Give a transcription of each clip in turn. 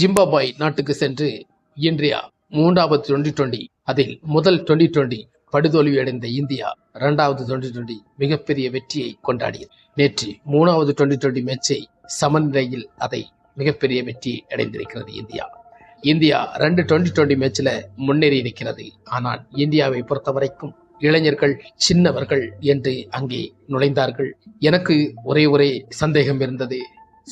ஜிம்பாபாய் நாட்டுக்கு சென்று இந்தியா மூன்றாவது டுவெண்டி டுவெண்டி அதில் முதல் டுவெண்டி டுவெண்டி படுதோல்வி அடைந்த இந்தியா இரண்டாவது டுவெண்டி டுவெண்டி மிகப்பெரிய வெற்றியை கொண்டாடியது. நேற்று மூணாவது டுவெண்டி டுவெண்டி மேட்சை சமநிலையில் அதை மிகப்பெரிய வெற்றி அடைந்திருக்கிறது இந்தியா. இந்தியா ரெண்டு டுவெண்டி டுவெண்டி மேட்சில் முன்னேறி இருக்கிறது. ஆனால் இந்தியாவை பொறுத்த வரைக்கும் இளைஞர்கள் சின்னவர்கள் என்று அங்கே நுழைந்தார்கள். எனக்கு ஒரே ஒரே சந்தேகம் இருந்தது.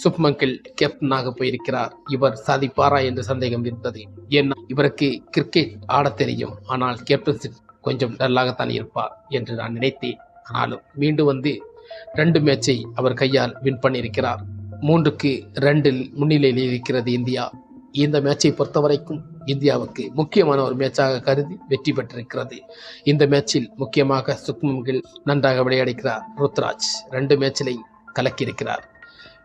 சுப்மங்கில் கேப்டனாக போயிருக்கிறார். இவர் சாதிப்பாரா என்று சந்தேகம் இருந்தது. ஏன்னா இவருக்கு கிரிக்கெட் ஆடத் தெரியும். ஆனால் கேப்டன்ஷிப் கொஞ்சம் டல்லாகத்தான் இருப்பார் என்று நான் நினைத்தேன். ஆனாலும் மீண்டும் வந்து ரெண்டு மேட்சை அவர் கையால் வின் பண்ணியிருக்கிறார். மூன்றுக்கு ரெண்டில் முன்னிலையில் இருக்கிறது இந்தியா. இந்த மேட்சை பொறுத்தவரைக்கும் இந்தியாவுக்கு முக்கியமான ஒரு மேட்சாக கருதி வெற்றி பெற்றிருக்கிறது. இந்த மேட்சில் முக்கியமாக சுக்மங்கில் நன்றாக விளையாடுகிறார் ருத்ராஜ். ரெண்டு மேட்சிலையும் கலக்கியிருக்கிறார்.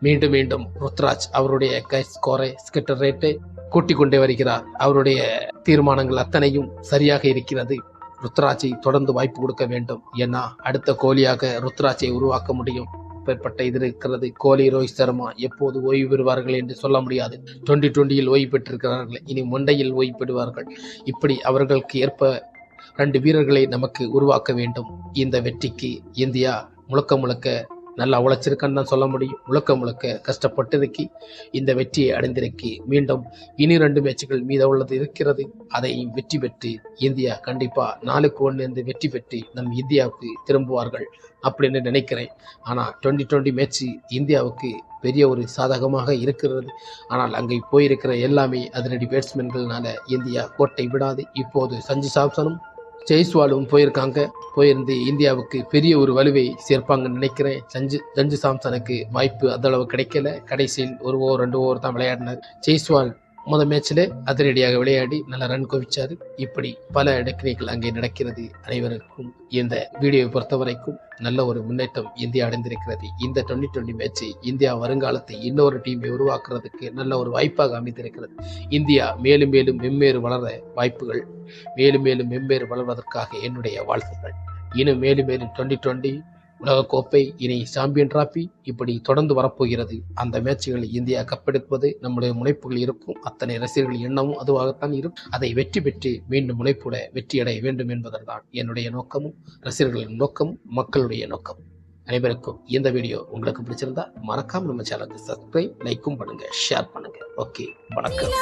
மீண்டும் மீண்டும் ருத்ராஜ் அவருடைய கை ஸ்கோரை ஸ்கிட்டர் ரேட்டை கூட்டிக் கொண்டே வருகிறார். அவருடைய தீர்மானங்கள் அத்தனையும் சரியாக இருக்கிறது. ருத்ராஜை தொடர்ந்து வாய்ப்பு கொடுக்க வேண்டும் ஏன்னா அடுத்த கோலியாக ருத்ராஜை உருவாக்க முடியும். அப்பேற்பட்ட இது இருக்கிறது. கோலி ரோஹித் சர்மா எப்போது ஓய்வு பெறுவார்கள் என்று சொல்ல முடியாது. டுவெண்ட்டி டுவெண்ட்டியில் ஓய்வு பெற்றிருக்கிறார்கள். இனி முண்டையில் ஓய்வு பெறுவார்கள். இப்படி அவர்களுக்கு ஏற்ப ரெண்டு வீரர்களை நமக்கு உருவாக்க வேண்டும். இந்த வெற்றிக்கு இந்தியா முழுக்க முழுக்க நல்லா உழைச்சிருக்கான்னு தான் சொல்ல முடியும். முழுக்க முழுக்க கஷ்டப்பட்டிருக்கி இந்த வெற்றியை அடைந்திருக்கி மீண்டும் இனி ரெண்டு மேட்சுகள் மீத உள்ளது இருக்கிறது. அதையும் வெற்றி பெற்று இந்தியா கண்டிப்பாக நாலுக்கு ஒன்று வெற்றி பெற்று நம் இந்தியாவுக்கு திரும்புவார்கள் அப்படின்னு நினைக்கிறேன். ஆனால் டுவெண்ட்டி டுவெண்ட்டி மேட்ச்சு இந்தியாவுக்கு பெரிய ஒரு சாதகமாக இருக்கிறது. ஆனால் அங்கே போயிருக்கிற எல்லாமே அதனடி பேட்ஸ்மேன்கள்னால இந்தியா கோட்டை விடாது. இப்போது சஞ்சு சாம்சனும் ஜெய்ஸ்வாலும் போயிருக்காங்க. போயிருந்து இந்தியாவுக்கு பெரிய ஒரு வலுவை சேர்ப்பாங்கன்னு நினைக்கிறேன். சஞ்சு சஞ்சு சாம்சனுக்கு வாய்ப்பு அந்தளவு கிடைக்கல. கடைசியில் ஒரு ஓவர் ரெண்டு ஓவர் தான் விளையாடினார். ஜெய்ஸ்வால் முத மேட்ச்ல அதிரடியாக விளையாடி நல்ல ரன் குவிச்சார். இப்படி பல டெக்னிக்கல் அங்கே நடக்கிறது அனைவருக்கும். இந்த வீடியோவை பொறுத்தவரைக்கும் நல்ல ஒரு முன்னேற்றம் இந்தியா அடைந்திருக்கிறது. இந்த டுவெண்ட்டி டுவெண்ட்டி மேட்ச் இந்தியா வருங்காலத்தை இன்னொரு டீமை உருவாக்குறதுக்கு நல்ல ஒரு வாய்ப்பாக அமைந்திருக்கிறது. இந்தியா மேலும் மேலும் மெம்மேறு வளர வாய்ப்புகள் மேலும் மேலும் மெம்மேறு வளர்வதற்காக என்னுடைய வாழ்த்துக்கள். இன்னும் மேலும் மேலும் டுவெண்ட்டி டுவெண்ட்டி உலகக்கோப்பை இனி சாம்பியன் டிராஃபி இப்படி தொடர்ந்து வரப்போகிறது. அந்த மேட்சுகளை இந்தியா கப்பெடுப்பது நம்முடைய முனைப்புகள் இருக்கும். அத்தனை ரசிகர்கள் எண்ணமும் அதுவாகத்தான் இருக்கும். அதை வெற்றி பெற்று மீண்டும் முனைப்புட வெற்றியடைய வேண்டும் என்பதுதான் என்னுடைய நோக்கமும் ரசிகர்களின் நோக்கமும் மக்களுடைய நோக்கம் அனைவருக்கும் இந்த வீடியோ உங்களுக்கு பிடிச்சிருந்தா மறக்காம நம்ம சேனலுக்கு சப்ஸ்கிரைப் லைக்கும் பண்ணுங்க ஷேர் பண்ணுங்க. ஓகே வணக்கம்.